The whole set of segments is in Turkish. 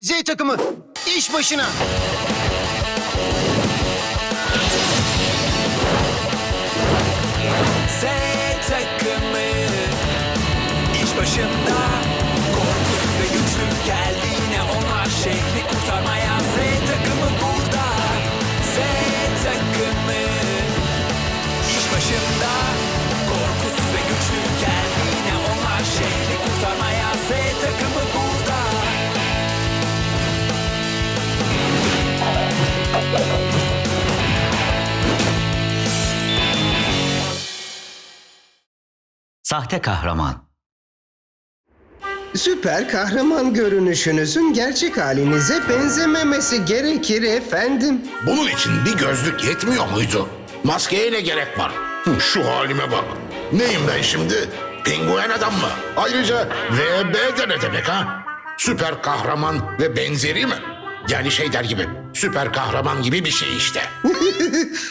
Z takımı iş başına. Z takımı iş başında Korkusuz ve güçlü geldi yine onlar şehri kurtarmaya Sahte kahraman. Süper kahraman görünüşünüzün gerçek halinize benzememesi gerekir efendim. Bunun için bir gözlük yetmiyor muydu? Maskeye ne gerek var? Hı, Şu halime bak. Neyim ben şimdi? Penguen adam mı? Ayrıca VB de ne demek ha? Süper kahraman ve benzeri mi? Yani şey der gibi, süper kahraman gibi bir şey işte.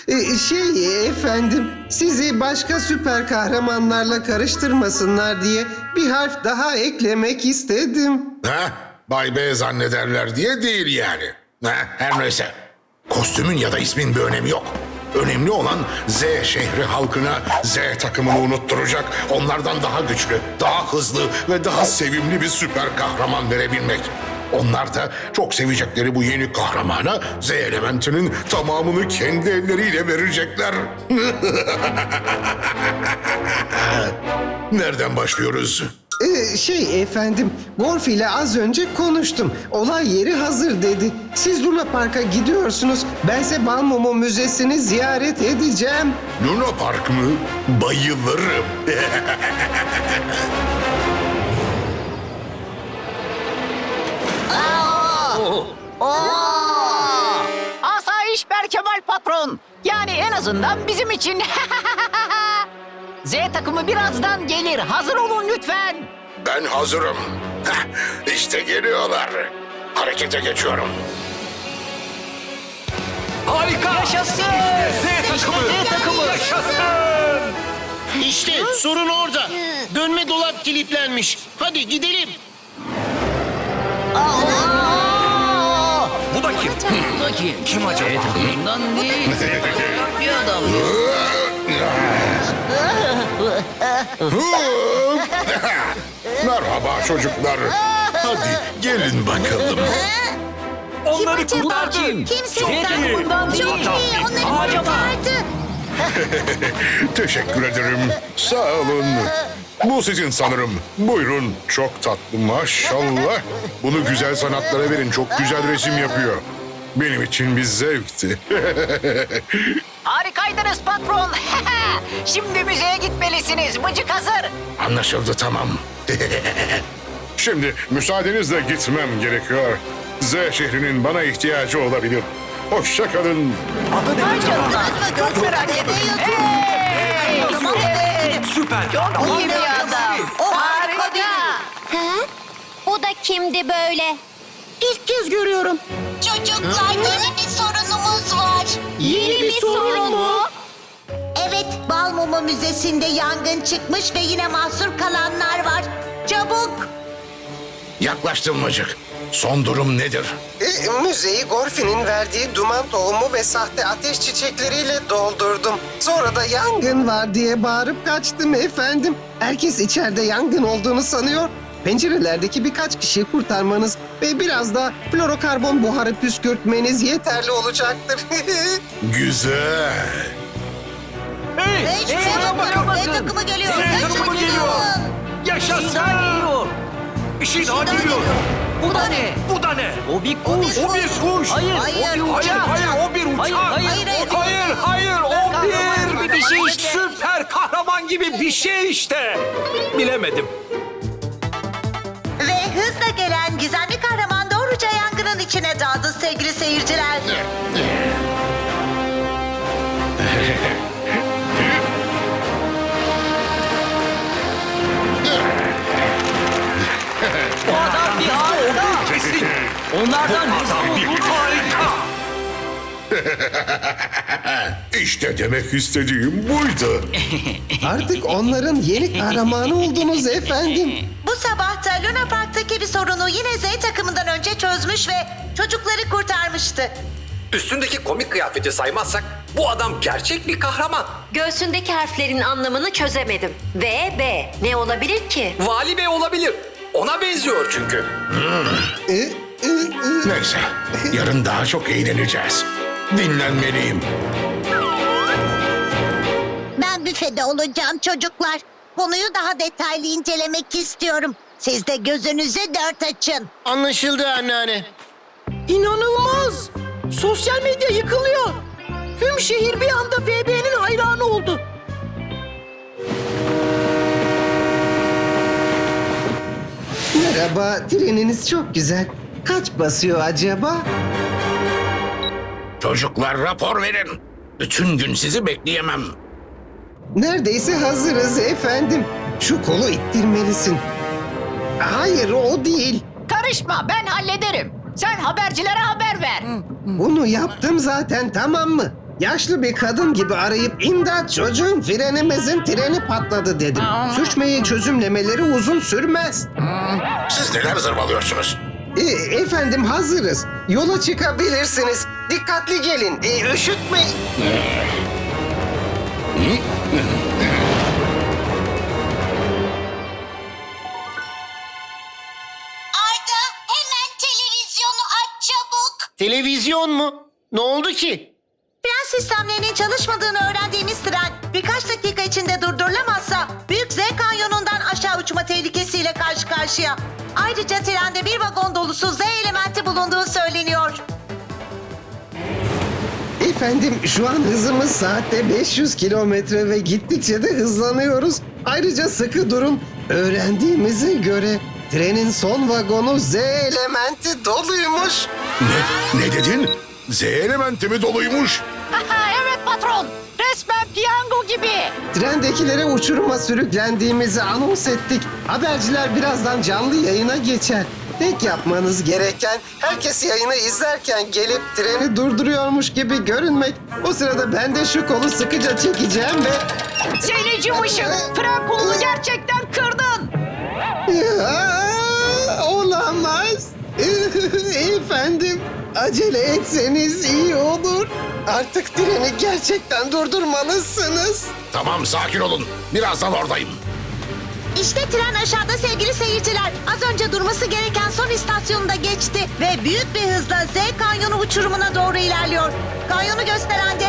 Ee, Şey efendim, sizi başka süper kahramanlarla karıştırmasınlar diye bir harf daha eklemek istedim. Ha? Bay B zannederler diye değil yani. Ha, her neyse. Kostümün ya da ismin bir önemi yok. Önemli olan Z şehri halkına Z takımını unutturacak, onlardan daha güçlü, daha hızlı ve daha sevimli bir süper kahraman verebilmek. Onlar da çok sevecekleri bu yeni kahramana Z elementinin tamamını kendi elleriyle verecekler. Nereden başlıyoruz? Ee, şey efendim, Gorf ile az önce konuştum. Olay yeri hazır dedi. Siz Luna Park'a gidiyorsunuz. Bense Balmumu Müzesi'ni ziyaret edeceğim. Luna Park mı? Bayılırım. Asayiş Berkemal patron. Yani en azından bizim için. Z takımı birazdan gelir. Hazır olun lütfen. Ben hazırım. Heh, işte geliyorlar. Harekete geçiyorum. Harika! Yaşasın! Z takımı! Z takımı! Yaşasın! İşte sorun orada. Dönme dolap kilitlenmiş. Hadi gidelim. Kim? Bu da kim? Kim acaba? Z takımından değil. Bir adam. Merhaba çocuklar. Hadi gelin bakalım. Onları Bu da kurtardı. kim? Kimsin Z sen? takımından değil. Çok iyi, onları Acaba? kurtardı. Teşekkür ederim. Sağ olun. Bu sizin sanırım. Buyurun. Çok tatlı maşallah. Bunu güzel sanatlara verin. Çok güzel resim yapıyor. Benim için bir zevkti. Harikaydınız patron. Şimdi müzeye gitmelisiniz. Bıcık hazır. Anlaşıldı tamam. Şimdi müsaadenizle gitmem gerekiyor. Z şehrinin bana ihtiyacı olabilir. Hoşça kalın. Adı ne acaba? Çok merak ediyorsunuz. Süper. İyi bir adam. O harika. Ha? Bu da kimdi böyle? İlk kez görüyorum. Çocuklar yeni bir sorunumuz var. Yeni bir sorun mu? Evet, Balmumu Müzesi'nde yangın çıkmış ve yine mahsur kalanlar var. Çabuk! Yaklaştım Mıcık. Son durum nedir? E, müzeyi Gorfi'nin verdiği duman tohumu ve sahte ateş çiçekleriyle doldurdum. Sonra da yangın var diye bağırıp kaçtım efendim. Herkes içeride yangın olduğunu sanıyor. Pencerelerdeki birkaç kişiyi kurtarmanız ve biraz da florokarbon buharı püskürtmeniz yeterli olacaktır. Güzel. Hey! Hey, Hey, şuraya bana bakın. Z takımı geliyor. Z takımı geliyor. Yaşasın! şey daha geliyor. Bu da ne? Bu da ne? O bir kuş. O bir kuş. Hayır, Hayır, o bir Hayır, uçak. hayır, o bir uçak. Hayır, hayır. Hayır, Hayır, hayır, o kahraman bir, gibi bir şey işte. Süper kahraman gibi bir şey işte. Bilemedim. Gizemli kahraman doğruca yangının içine daldı sevgili seyirciler. Bu adam bir harika. Kesin. Onlardan Adam bir harika. İşte demek istediğim buydu. Artık onların yeni kahramanı oldunuz efendim. Luna Park'taki bir sorunu yine Z takımından önce çözmüş ve çocukları kurtarmıştı. Üstündeki komik kıyafeti saymazsak bu adam gerçek bir kahraman. Göğsündeki harflerin anlamını çözemedim. V, B. Ne olabilir ki? Vali Bey olabilir. Ona benziyor çünkü. Neyse, yarın daha çok eğleneceğiz. Dinlenmeliyim. Ben büfede olacağım çocuklar. Konuyu daha detaylı incelemek istiyorum. Siz de gözünüzü dört açın. Anlaşıldı anneanne. İnanılmaz. Sosyal medya yıkılıyor. Tüm şehir bir anda FB'nin hayranı oldu. Merhaba, treniniz çok güzel. Kaç basıyor acaba? Çocuklar rapor verin. Bütün gün sizi bekleyemem. Neredeyse hazırız efendim. Şu kolu ittirmelisin. Hayır, o değil. Karışma ben hallederim. Sen habercilere haber ver. Bunu yaptım zaten tamam mı? Yaşlı bir kadın gibi arayıp imdat çocuğum frenimizin treni patladı dedim. Sürçmeyi çözümlemeleri uzun sürmez. Siz neler zırvalıyorsunuz? E, efendim hazırız. Yola çıkabilirsiniz. Dikkatli gelin. E, üşütmeyin. Ne oldu ki? Fren sistemlerinin çalışmadığını öğrendiğimiz tren birkaç dakika içinde durdurulamazsa Büyük Z kanyonundan aşağı uçma tehlikesiyle karşı karşıya. Ayrıca trende bir vagon dolusu Z elementi bulunduğu söyleniyor. Efendim şu an hızımız saatte 500 kilometre ve gittikçe de hızlanıyoruz. Ayrıca sıkı durun. Öğrendiğimize göre trenin son vagonu Z elementi doluymuş. Ne, ne dedin? Z elementi mi doluymuş? evet patron. Resmen piyango gibi. Trendekilere uçuruma sürüklendiğimizi anons ettik. Haberciler birazdan canlı yayına geçer. Tek yapmanız gereken herkes yayını izlerken gelip treni durduruyormuş gibi görünmek. O sırada ben de şu kolu sıkıca çekeceğim ve... Seni cımışık. Fren kolunu gerçekten kırdın. Aa, olamaz. Acele etseniz iyi olur. Artık treni gerçekten durdurmalısınız. Tamam sakin olun. Birazdan oradayım. İşte tren aşağıda sevgili seyirciler. Az önce durması gereken son istasyonunda geçti ve büyük bir hızla Z kanyonu uçurumuna doğru ilerliyor. Kanyonu gösteren de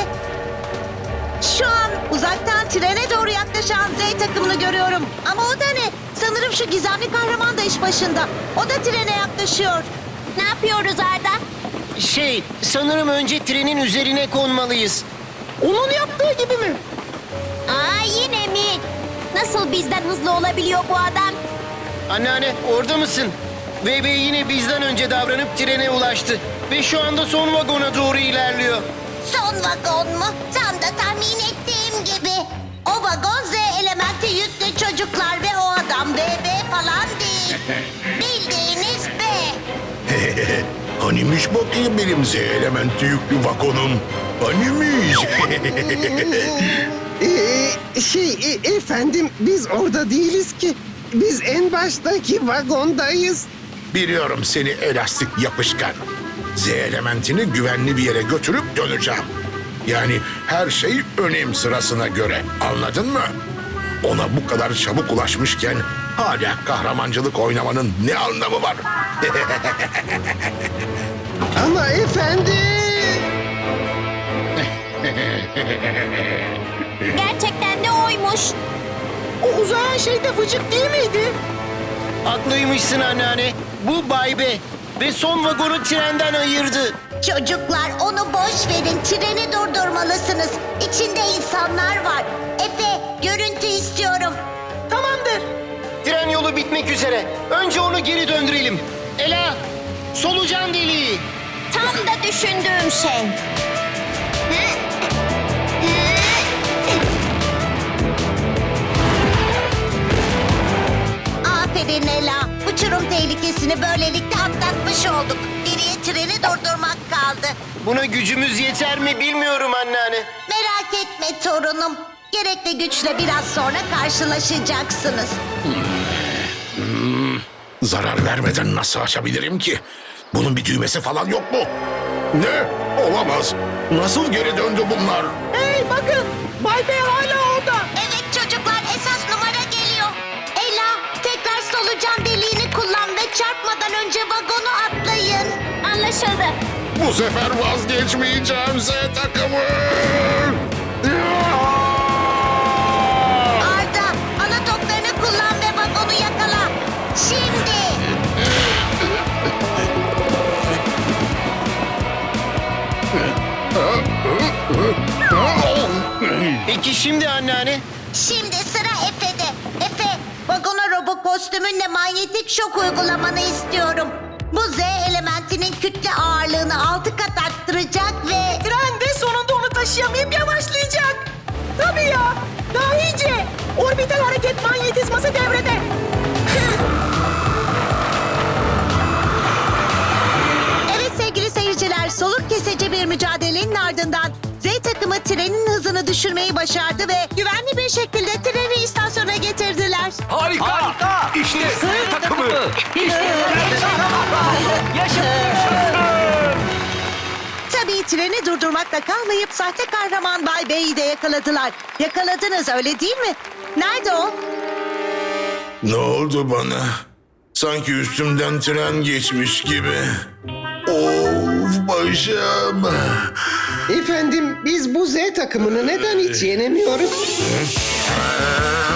şu an uzaktan trene doğru yaklaşan Z takımını görüyorum. Ama o da ne? Sanırım şu gizemli kahraman da iş başında. O da trene yaklaşıyor. Ne yapıyoruz Arda? Şey, sanırım önce trenin üzerine konmalıyız. Onun yaptığı gibi mi? Aa yine mi? Nasıl bizden hızlı olabiliyor bu adam? Anneanne orada mısın? VB yine bizden önce davranıp trene ulaştı. Ve şu anda son vagona doğru ilerliyor. Son vagon mu? Tam da tahmin ettiğim gibi. O vagon Z elementi yüklü çocuklar ve o adam BB falan değil. Bildiğiniz B. Hanimiş bakayım benim Z elementi yüklü vagonum. Hanimiş. Ee, şey, e- efendim biz orada değiliz ki. Biz en baştaki vagondayız. Biliyorum seni elastik yapışkan. Z elementini güvenli bir yere götürüp döneceğim. Yani her şey önem sırasına göre. Anladın mı? Ona bu kadar çabuk ulaşmışken hala kahramancılık oynamanın ne anlamı var? Ama efendim... Gerçekten de oymuş. O uzayan şey de vıcık değil miydi? Haklıymışsın anneanne. Bu Bay B. Ve son vagonu trenden ayırdı. Çocuklar onu boş verin. Treni durdurmalısınız. İçinde insanlar var. Efe görüntü istiyorum. Tamamdır. Tren yolu bitmek üzere. Önce onu geri döndürelim. Ela, solucan deliği. Tam da düşündüğüm şey. Aferin Ela. Uçurum tehlikesini böylelikle atlatmış olduk. Geriye treni durdurmak kaldı. Buna gücümüz yeter mi bilmiyorum anneanne. Merak etme torunum. Gerekli güçle biraz sonra karşılaşacaksınız. Zarar vermeden nasıl açabilirim ki? Bunun bir düğmesi falan yok mu? Ne? Olamaz. Nasıl geri döndü bunlar? Hey bakın Bay Bey hala orada. Evet çocuklar esas numara geliyor. Ela tekrar solucan deliğini kullan ve çarpmadan önce vagonu atlayın. Anlaşıldı. Bu sefer vazgeçmeyeceğim Z takımı. Peki şimdi anneanne? Şimdi sıra Efe'de. Efe, vagona robo kostümünle manyetik şok uygulamanı istiyorum. Bu Z elementinin kütle ağırlığını altı kat arttıracak ve... Tren de sonunda onu taşıyamayıp yavaşlayacak. Tabii ya. Daha iyice. Orbital hareket manyetizması devrede. Evet sevgili seyirciler, soluk kesici bir mücadelenin ardından takımı trenin hızını düşürmeyi başardı ve güvenli bir şekilde treni istasyona getirdiler. Harika. İşte Z takımı. Tabii treni durdurmakla kalmayıp sahte kahraman Bay Bey'i de yakaladılar. Yakaladınız öyle değil mi? Nerede o? Ne oldu bana? Sanki üstümden tren geçmiş gibi. Of başım. Efendim biz bu Z takımını neden hiç yenemiyoruz? Ucum.